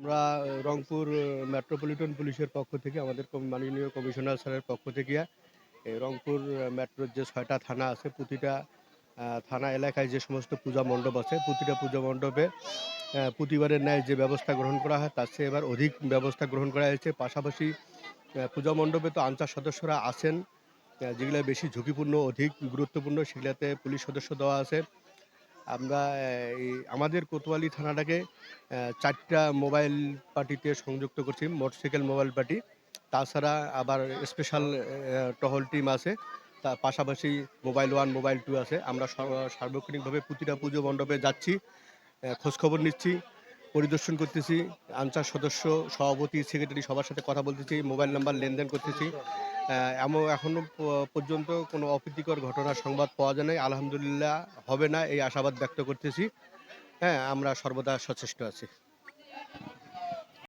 আমরা রংপুর মেট্রোপলিটন পুলিশের পক্ষ থেকে, আমাদের মাননীয় কমিশনার স্যারের পক্ষ থেকে এই রংপুর মেট্রোর যে ছয়টা থানা আছে, প্রতিটা থানা এলাকায় যে সমস্ত পূজা মণ্ডপ আছে, প্রতিটা পূজা মণ্ডপে প্রতিবারের ন্যায় যে ব্যবস্থা গ্রহণ করা হয়, তার চেয়ে এবার অধিক ব্যবস্থা গ্রহণ করা হয়েছে। পাশাপাশি পূজা মণ্ডপে তো আনসার সদস্যরা আছেন যেগুলো বেশি ঝুঁকিপূর্ণ, অধিক গুরুত্বপূর্ণ, সেগুলোতে পুলিশ সদস্য দেওয়া আছে। আমরা, এই আমাদের কোতোয়ালি থানাটাকে চারটা মোবাইল পার্টিতে সংযুক্ত করছি, মোটরসাইকেল মোবাইল পার্টি। তাছাড়া আবার স্পেশাল টহল টিম আছে, তার পাশাপাশি মোবাইল ওয়ান, মোবাইল টু আছে। আমরা সার্বক্ষণিকভাবে প্রতিটা পুজো মণ্ডপে যাচ্ছি খোঁজখবর নিচ্ছি। পরিদর্শন করতেছি, আনসার সদস্য, সভাপতি সেক্রেটারি সবার সাথে কথা বলতেছি মোবাইল নাম্বার লেনদেন করতেছি। এমন এখনও পর্যন্ত কোনো অপ্রীতিকর ঘটনার সংবাদ পাওয়া যায় নাই। আলহামদুলিল্লাহ হবে না, এই আশাবাদ ব্যক্ত করতেছি। হ্যাঁ আমরা সর্বদা সচেষ্ট আছি।